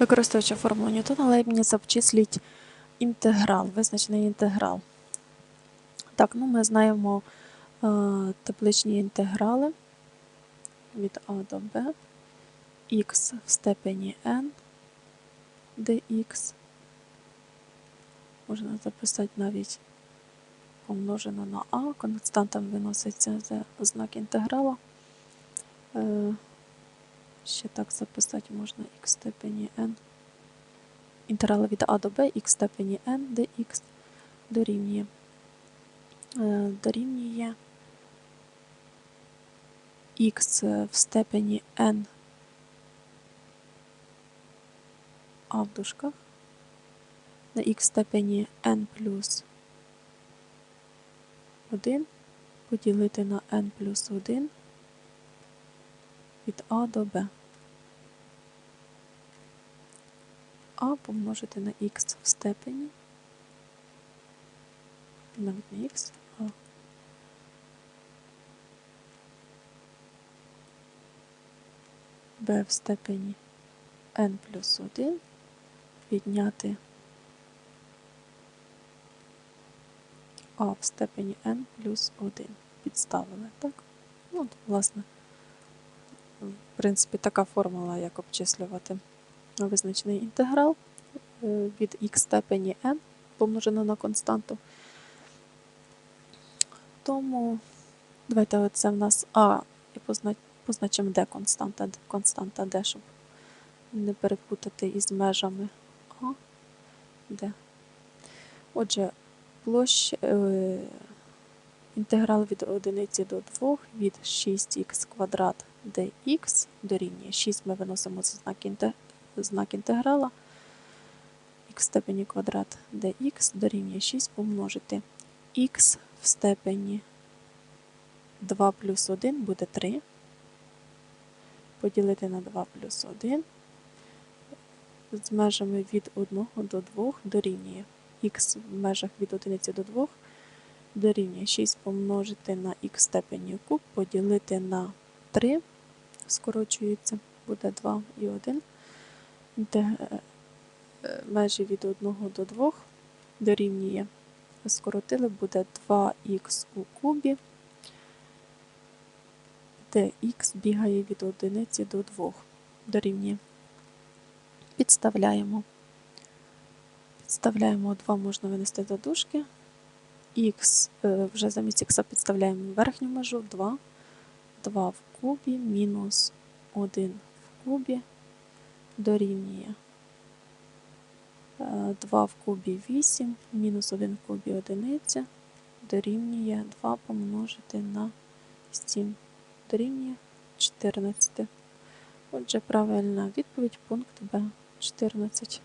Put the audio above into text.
Використовуючи формулу Ньютона, Лейбніц обчисліть інтеграл, визначений інтеграл. Так, ну ми знаємо е, табличні інтеграли від А до Б, х в степені n dx. Можна записати навіть помножено на а, константам виноситься за знак інтеграла. Е, Ще так записати можна х в степені n. Інтеграл від а до b в степені n dx дорівнює. е, Дорівнює х в степені n а в дужках на х степені n плюс 1 поділити на n плюс 1 від А до Б. А помножити на х в степені. Навіть не х, а b в степені n плюс 1 відняти а в степені n плюс 1. Підставили, так? Ну, от, власне, в принципі, така формула, як обчислювати визначений інтеграл е, від х степені n помножено на константу. Тому давайте оце в нас А і позначимо де константа, константа D, щоб не перепутати із межами А, Д. Отже, площа, е, інтеграл від 1 до 2 від 6х квадрат dx дорівнює 6 ми виносимо за знак, інте, знак інтеграла х в степені квадрат dx дорівнює 6 помножити х в степені 2 плюс 1 буде 3. Поділити на 2 плюс 1 з межами від 1 до 2 дорівнює х в межах від 1 до 2 дорівнює 6 помножити на х в степені куб, поділити на 3, скорочується, буде 2 і 1. Інте- е, Межі від 1 до 2 дорівнює, скоротили, буде 2х у кубі, де х бігає від 1 до 2 дорівнює. Підставляємо. Підставляємо 2 можна винести до дужки. Х, е, вже замість х підставляємо верхню межу 2. 2 в кубі мінус 1 в кубі дорівнює. е, 2 в кубі 8, мінус 1 в кубі 1 дорівнює 2 помножити на 7 дорівнює 14. Отже, правильна відповідь пункт Б 14.